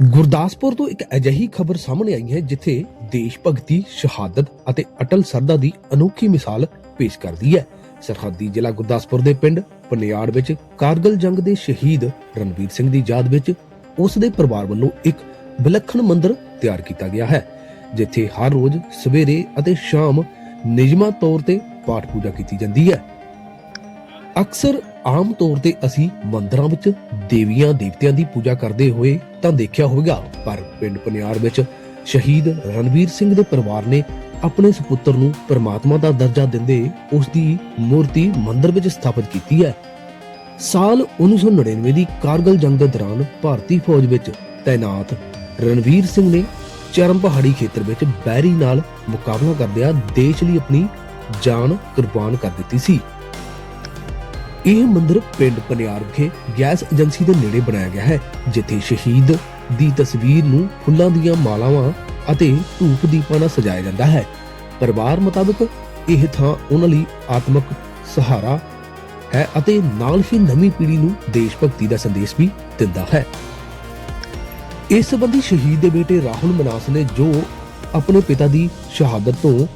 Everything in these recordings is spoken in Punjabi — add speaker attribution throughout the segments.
Speaker 1: ਗੁਰਦਾਸਪੁਰ ਤੋਂ ਇੱਕ ਅਜਿਹੀ ਖਬਰ ਸਾਹਮਣੇ ਆਈ ਹੈ ਜਿੱਥੇ ਦੇਸ਼ ਭਗਤੀ, ਸ਼ਹਾਦਤ ਅਤੇ ਅਟਲ ਸਰਦਾ ਦੀ ਅਨੋਖੀ ਮਿਸਾਲ ਪੇਸ਼ ਕਰਦੀ ਹੈ। ਸਰਹੱਦੀ ਜ਼ਿਲ੍ਹਾ ਗੁਰਦਾਸਪੁਰ ਦੇ ਪਿੰਡ ਪਨਿਆੜ ਵਿੱਚ ਕਾਰਗਲ ਜੰਗ ਦੇ ਸ਼ਹੀਦ ਰਣਵੀਰ ਸਿੰਘ ਦੀ ਯਾਦ ਵਿੱਚ ਉਸ ਦੇ ਪਰਿਵਾਰ ਵੱਲੋਂ ਇੱਕ ਵਿਲੱਖਣ ਮੰਦਿਰ ਤਿਆਰ ਕੀਤਾ ਗਿਆ ਹੈ, ਜਿੱਥੇ ਹਰ ਰੋਜ਼ ਸਵੇਰੇ ਅਤੇ ਸ਼ਾਮ ਨਿਯਮਾ ਤੌਰ ਤੇ ਪਾਠ ਪੂਜਾ ਕੀਤੀ ਜਾਂਦੀ ਹੈ। ਅਕਸਰ ਆਮ ਤੌਰ ਤੇ ਅਸੀਂ ਮੰਦਰਾਂ ਵਿੱਚ ਦੇਵੀਆਂ, ਦੇਵਤਿਆਂ ਦੀ ਪੂਜਾ ਕਰਦੇ ਹੋਏ ਤਾਂ ਦੇਖਿਆ ਹੋਵੇਗਾ, ਪਰ ਪਿੰਡ ਪਨਿਆਰ ਵਿੱਚ ਸ਼ਹੀਦ ਰਣਵੀਰ ਸਿੰਘ ਦੇ ਪਰਿਵਾਰ ਨੇ ਆਪਣੇ ਸੁਪੁੱਤਰ ਨੂੰ ਪਰਮਾਤਮਾ ਦਾ ਦਰਜਾ ਦਿੰਦੇ ਉਸ ਦੀ ਮੂਰਤੀ ਮੰਦਿਰ ਵਿੱਚ ਸਥਾਪਿਤ ਕੀਤੀ ਹੈ। ਸਾਲ 1999 ਦੀ ਕਾਰਗਲ ਜੰਗ ਦੇ ਦੌਰਾਨ ਭਾਰਤੀ ਫੌਜ ਵਿੱਚ ਤਾਇਨਾਤ ਰਣਵੀਰ ਸਿੰਘ ਨੇ ਚਰਮ ਪਹਾੜੀ ਖੇਤਰ ਵਿੱਚ ਬੈਰੀ ਨਾਲ ਮੁਕਾਬਲਾ ਕਰਦਿਆਂ ਦੇਸ਼ ਲਈ ਆਪਣੀ ਜਾਨ ਕੁਰਬਾਨ ਕਰ ਦਿੱਤੀ ਸੀ। ਇਹ ਮੰਦਿਰ ਪਿੰਡ ਪਨਿਆਰ ਵਿਖੇ ਗੈਸ ਏਜੰਸੀ ਦੇ ਨੇੜੇ ਬਣਾਇਆ ਗਿਆ ਹੈ, ਜਿੱਥੇ ਸ਼ਹੀਦ ਦੀ ਤਸਵੀਰ ਨੂੰ ਫੁੱਲਾਂ ਦੀਆਂ ਮਾਲਾਵਾਂ ਅਤੇ ਧੂਪ ਦੀਪਾਂ ਨਾਲ ਸਜਾਇਆ ਜਾਂਦਾ ਹੈ। ਪਰਿਵਾਰ ਮੁਤਾਬਕ ਇਹ ਥਾਂ ਉਹਨਾਂ ਲਈ ਆਤਮਿਕ ਸਹਾਰਾ ਹੈ ਅਤੇ ਨਾਲ ਹੀ ਨਵੀਂ ਪੀੜ੍ਹੀ ਨੂੰ ਦੇਸ਼ ਭਗਤੀ ਦਾ ਸੰਦੇਸ਼ ਵੀ ਦਿੰਦਾ ਹੈ। ਇਸ ਸੰਬੰਧੀ ਸ਼ਹੀਦ ਦੇ ਬੇਟੇ ਰਾਹੁਲ ਮਨਾਸ ਨੇ ਜੋ ਆਪਣੇ ਪਿਤਾ ਦੀ ਸ਼ਹਾਦਤ ਤੋਂ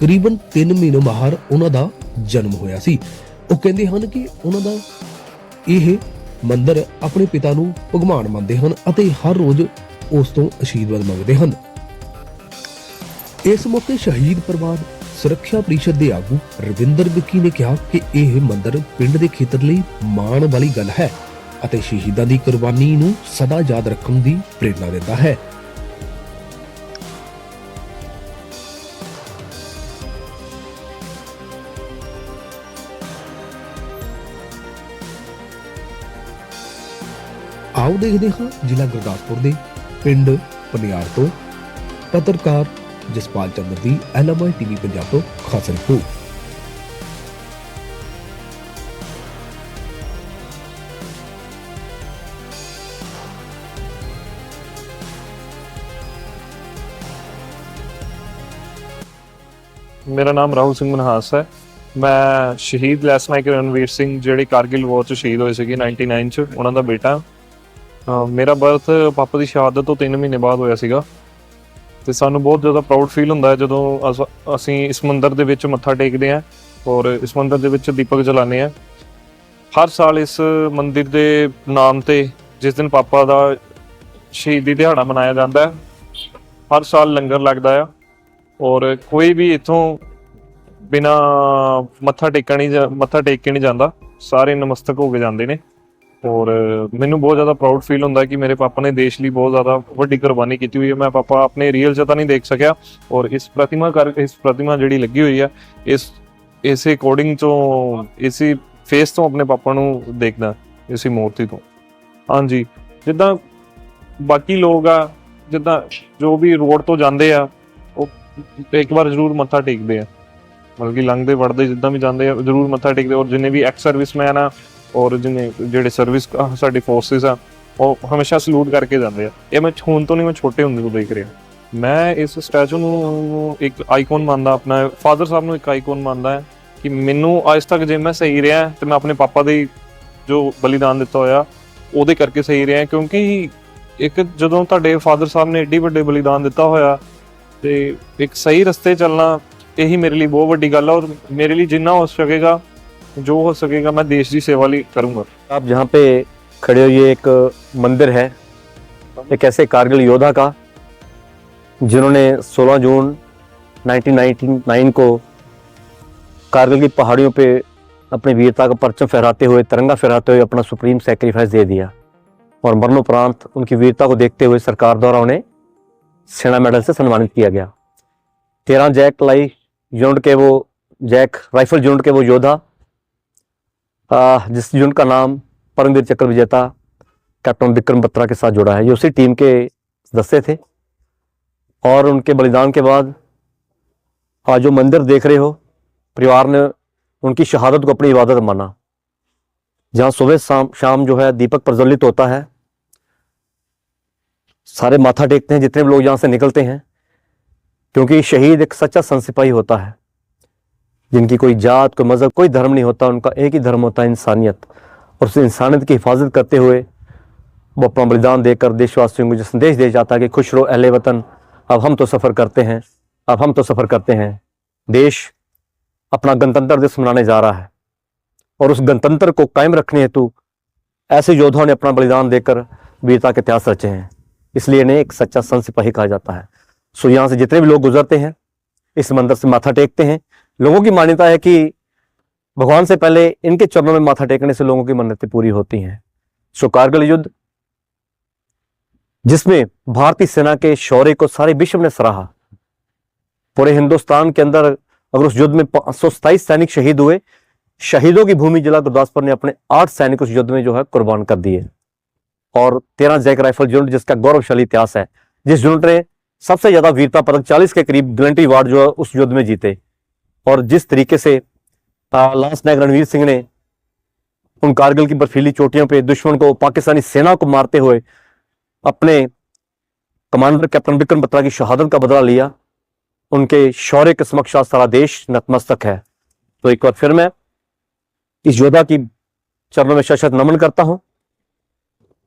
Speaker 1: ਕਰੀਬਨ 3 ਮਹੀਨੇ ਬਾਅਦ ਉਹਨਾਂ ਦਾ ਜਨਮ ਹੋਇਆ ਸੀ। ਉਹ ਕਹਿੰਦੇ ਹਨ ਕਿ ਉਹਨਾਂ ਦਾ ਇਹ ਮੰਦਰ ਆਪਣੇ ਪਿਤਾ ਨੂੰ ਭਗਵਾਨ ਮੰਨਦੇ ਹਨ ਅਤੇ ਹਰ ਰੋਜ਼ ਉਸ ਤੋਂ ਅਸ਼ੀਰਵਾਦ ਮੰਗਦੇ ਹਨ। ਇਸ ਮੌਕੇ ਸ਼ਹੀਦ ਪਰਿਵਾਰ ਸੁਰੱਖਿਆ ਪ੍ਰੀਸ਼ਦ ਦੇ ਆਗੂ ਰਵਿੰਦਰ ਵਿੱਕੀ ਨੇ ਕਿਹਾ ਕਿ ਇਹ ਮੰਦਰ ਪਿੰਡ ਦੇ ਖੇਤਰ ਲਈ ਮਾਣ ਵਾਲੀ ਗੱਲ ਹੈ ਅਤੇ ਸ਼ਹੀਦਾਂ ਦੀ ਕੁਰਬਾਨੀ ਨੂੰ ਸਦਾ ਯਾਦ ਰੱਖਣ ਦੀ ਪ੍ਰੇਰਣਾ ਦਿੰਦਾ ਹੈ। ਆਓ ਦੇਖਦੇ ਹਾਂ ਜ਼ਿਲ੍ਹਾ ਗੁਰਦਾਸਪੁਰ ਦੇ ਪਿੰਡ ਪਨਿਆਰ ਤੋਂ ਪੱਤਰਕਾਰ ਜਸਪਾਲ ਚੰਦਰ ਦੀ ਐਲਐਮਆਈ ਟੀਵੀ ਪੰਜਾਬ ਤੋਂ ਖਾਸ ਰਿਪੋਰਟ।
Speaker 2: ਮੇਰਾ ਨਾਮ ਰਾਹੁਲ ਸਿੰਘ ਮਨਹਾਸ ਹੈ। ਮੈਂ ਸ਼ਹੀਦ ਲੈਸਨਾਇਕ ਰਣਵੀਰ ਸਿੰਘ, ਜਿਹੜੇ ਕਾਰਗਿਲ ਵਾਰ 'ਚ ਸ਼ਹੀਦ ਹੋਏ ਸੀਗੇ 99 'ਚ, ਉਹਨਾਂ ਦਾ ਬੇਟਾ। ਅਹ ਮੇਰਾ ਬਰਥ ਪਾਪਾ ਦੀ ਸ਼ਹਾਦਤ ਤੋਂ 3 ਮਹੀਨੇ ਬਾਅਦ ਹੋਇਆ ਸੀਗਾ। ਤੇ ਸਾਨੂੰ ਬਹੁਤ ਜ਼ਿਆਦਾ ਪ੍ਰਾਊਡ ਫੀਲ ਹੁੰਦਾ ਹੈ ਜਦੋਂ ਅਸ- ਅਸੀਂ ਇਸ ਮੰਦਿਰ ਦੇ ਵਿੱਚ ਮੱਥਾ ਟੇਕਦੇ ਹਾਂ ਔਰ ਇਸ ਮੰਦਿਰ ਦੇ ਵਿੱਚ ਦੀਪਕ ਜਲਾਉਂਦੇ ਹਾਂ। ਹਰ ਸਾਲ ਇਸ ਮੰਦਿਰ ਦੇ ਨਾਮ ਤੇ ਜਿਸ ਦਿਨ ਪਾਪਾ ਦਾ ਸ਼ਹੀਦੀ ਦਿਹਾੜਾ ਮਨਾਇਆ ਜਾਂਦਾ ਹੈ, ਹਰ ਸਾਲ ਲੰਗਰ ਲੱਗਦਾ ਆ ਔਰ ਕੋਈ ਵੀ ਇੱਥੋਂ ਬਿਨਾ ਮੱਥਾ ਟੇਕਣ ਨਹੀਂ ਜਾ- ਮੱਥਾ ਟੇਕ ਕੇ ਨਹੀਂ ਜਾਂਦਾ, ਸਾਰੇ ਨਮਸਤਕ ਹੋ ਕੇ ਜਾਂਦੇ ਨੇ। ਔਰ ਮੈਨੂੰ ਬਹੁਤ ਜ਼ਿਆਦਾ ਪ੍ਰਾਊਡ ਫੀਲ ਹੁੰਦਾ ਕਿ ਮੇਰੇ ਪਾਪਾ ਨੇ ਦੇਸ਼ ਲਈ ਬਹੁਤ ਜ਼ਿਆਦਾ ਵੱਡੀ ਕੁਰਬਾਨੀ ਕੀਤੀ ਹੋਈ ਹੈ। ਮੈਂ ਪਾਪਾ ਆਪਣੇ ਰੀਅਲ ਚ ਤਾਂ ਨਹੀਂ ਦੇਖ ਸਕਿਆ ਔਰ ਇਸ ਪ੍ਰਤਿਮਾ ਕਰ ਇਸ ਪ੍ਰਤਿਮਾ ਜਿਹੜੀ ਲੱਗੀ ਹੋਈ ਹੈ, ਇਸ, ਇਸੇ ਅਕੋਰਡਿੰਗ ਤੋਂ, ਇਸੇ ਫੇਸ ਤੋਂ ਆਪਣੇ ਪਾਪਾ ਨੂੰ ਦੇਖਦਾ, ਇਸੇ ਮੂਰਤੀ ਤੋਂ। ਹਾਂਜੀ, ਜਿੱਦਾਂ ਬਾਕੀ ਲੋਕ ਆ, ਜਿੱਦਾਂ ਜੋ ਵੀ ਰੋਡ ਤੋਂ ਜਾਂਦੇ ਆ, ਉਹ ਇੱਕ ਵਾਰ ਜ਼ਰੂਰ ਮੱਥਾ ਟੇਕਦੇ ਆ। ਮਤਲਬ ਕਿ ਲੰਘਦੇ ਵੜਦੇ ਜਿੱਦਾਂ ਵੀ ਜਾਂਦੇ ਆ, ਜ਼ਰੂਰ ਮੱਥਾ ਟੇਕਦੇ ਔਰ ਜਿੰਨੇ ਵੀ ਐਕਸ ਸਰਵਿਸਮੈਨ ਆ ਔਰ ਜਿੰਨੇ ਜਿਹੜੇ ਸਰਵਿਸ ਸਾਡੀ ਫੋਰਸਿਸ ਆ, ਉਹ ਹਮੇਸ਼ਾ ਸਲੂਟ ਕਰਕੇ ਜਾਂਦੇ ਆ। ਇਹ ਮੈਂ ਹੁਣ ਤੋਂ ਨਹੀਂ, ਮੈਂ ਛੋਟੇ ਹੁੰਦੇ ਤੋਂ ਦੇਖ ਰਿਹਾ। ਮੈਂ ਇਸ ਸਟੈਚੂ ਨੂੰ ਇੱਕ ਆਈਕਨ ਮੰਨਦਾ, ਆਪਣਾ ਫਾਦਰ ਸਾਹਿਬ ਨੂੰ ਇੱਕ ਆਈਕਨ ਮੰਨਦਾ ਹੈ ਕਿ ਮੈਨੂੰ ਅੱਜ ਤੱਕ ਜੇ ਮੈਂ ਸਹੀ ਰਿਹਾ ਤੇ ਮੈਂ ਆਪਣੇ ਪਾਪਾ ਦੇ ਜੋ ਬਲੀਦਾਨ ਦਿੱਤਾ ਹੋਇਆ, ਉਹਦੇ ਕਰਕੇ ਸਹੀ ਰਿਹਾ, ਕਿਉਂਕਿ ਇੱਕ ਜਦੋਂ ਤੁਹਾਡੇ ਫਾਦਰ ਸਾਹਿਬ ਨੇ ਏਡੀ ਵੱਡੇ ਬਲੀਦਾਨ ਦਿੱਤਾ ਹੋਇਆ ਤੇ ਇੱਕ ਸਹੀ ਰਸਤੇ ਚੱਲਣਾ, ਇਹੀ ਮੇਰੇ ਲਈ ਬਹੁਤ ਵੱਡੀ ਗੱਲ ਆ ਔਰ ਮੇਰੇ ਲਈ ਜਿੰਨਾ ਹੋ ਸਕੇਗਾ जो हो सकेगा मैं देश की सेवा लिए करूँगा।
Speaker 3: आप जहाँ पे खड़े हो ये एक मंदिर है। हाँ। एक ऐसे कारगिल योद्धा का जिन्होंने 16 जून 1999 को कारगिल की पहाड़ियों पे अपनी वीरता का परचम फहराते हुए तिरंगा फहराते हुए अपना सुप्रीम सेक्रीफाइस दे दिया। और मरणोपरांत उनकी वीरता को देखते हुए सरकार द्वारा उन्हें सेना मेडल से सम्मानित किया गया। तेरह जैक लाई यूनिट के वो जैक राइफल यूनिट के वो योद्धा जिस यूनिट का नाम परमवीर चक्र विजेता कैप्टन विक्रम बत्रा के साथ जुड़ा है। ये उसी टीम के सदस्य थे और उनके बलिदान के बाद आज जो मंदिर देख रहे हो, परिवार ने उनकी शहादत को अपनी इबादत माना। जहाँ सुबह शाम शाम जो है दीपक प्रज्वलित होता है, सारे माथा टेकते हैं, जितने भी लोग यहाँ से निकलते हैं, क्योंकि शहीद एक सच्चा संत सिपाही होता है। जिनकी कोई जात, कोई मज़हब, कोई धर्म नहीं होता, उनका एक ही धर्म होता है इंसानियत। और उस इंसानियत की हिफाजत करते हुए वो अपना बलिदान देकर देशवासियों को जो संदेश दे जाता है कि खुश रहो, अहले वतन, अब हम तो सफ़र करते हैं, अब हम तो सफ़र करते हैं। देश अपना गणतंत्र दिवस मनाने जा रहा है। और उस गणतंत्र को कायम रखने हेतु ऐसे योद्धाओं ने अपना बलिदान देकर वीरता के इतिहास रचे हैं। इसलिए इन्हें एक सच्चा संत सिपाही कहा जाता है। सो यहाँ से जितने भी लोग गुजरते हैं, इस मंदिर से माथा टेकते हैं लोगों की मान्यता है कि भगवान से पहले इनके चरणों में माथा टेकने से लोगों की मन्नतें पूरी होती हैं। सो कारगिल युद्ध, जिसमें भारतीय सेना के शौर्य को सारे विश्व ने सराहा। पूरे हिंदुस्तान के अंदर अगर उस युद्ध में पाँच सैनिक शहीद हुए, शहीदों की भूमि जिला गुरदासपुर ने अपने आठ सैनिक उस युद्ध में जो है कुर्बान कर दिए। और तेरह जैक राइफल यूनिट जिसका गौरवशाली इतिहास है, जिस यूनिट ने सबसे ज़्यादा वीरता पदक चालीस के करीब गलंटी वार्ड जो है उस युद्ध में जीते। और जिस तरीके से लांस नायक रणवीर सिंह ने उन कारगिल की बर्फीली चोटियों पे दुश्मन को पाकिस्तानी सेना को मारते हुए अपने कमांडर कैप्टन विक्रम बत्रा की शहादत का बदला लिया, उनके शौर्य के समक्ष सारा देश नतमस्तक है। तो एक बार फिर मैं इस योद्धा की चरणों में शशत नमन करता हूँ।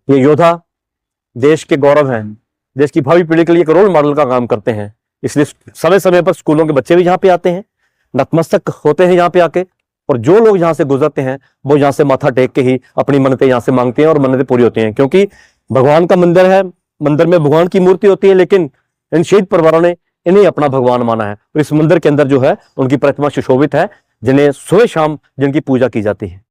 Speaker 3: ये योद्धा देश के गौरव हैं। देश की भावी पीढ़ी के लिए एक रोल मॉडल का काम करते हैं। इसलिए समय समय पर स्कूलों के बच्चे भी यहाँ पे आते हैं। नतमस्तक होते हैं यहाँ पे आके। और जो लोग यहाँ से गुजरते हैं, वो यहाँ से माथा टेक के ही अपनी मन्नतें यहाँ से मांगते हैं और मन्नतें पूरी होती हैं। क्योंकि भगवान का मंदिर है, मंदिर में भगवान की मूर्ति होती है, लेकिन इन शहीद परिवारों ने इन्हें अपना भगवान माना है। और इस मंदिर के अंदर जो है, उनकी प्रतिमा सुशोभित है, जिन्हें सुबह शाम जिनकी पूजा की जाती है।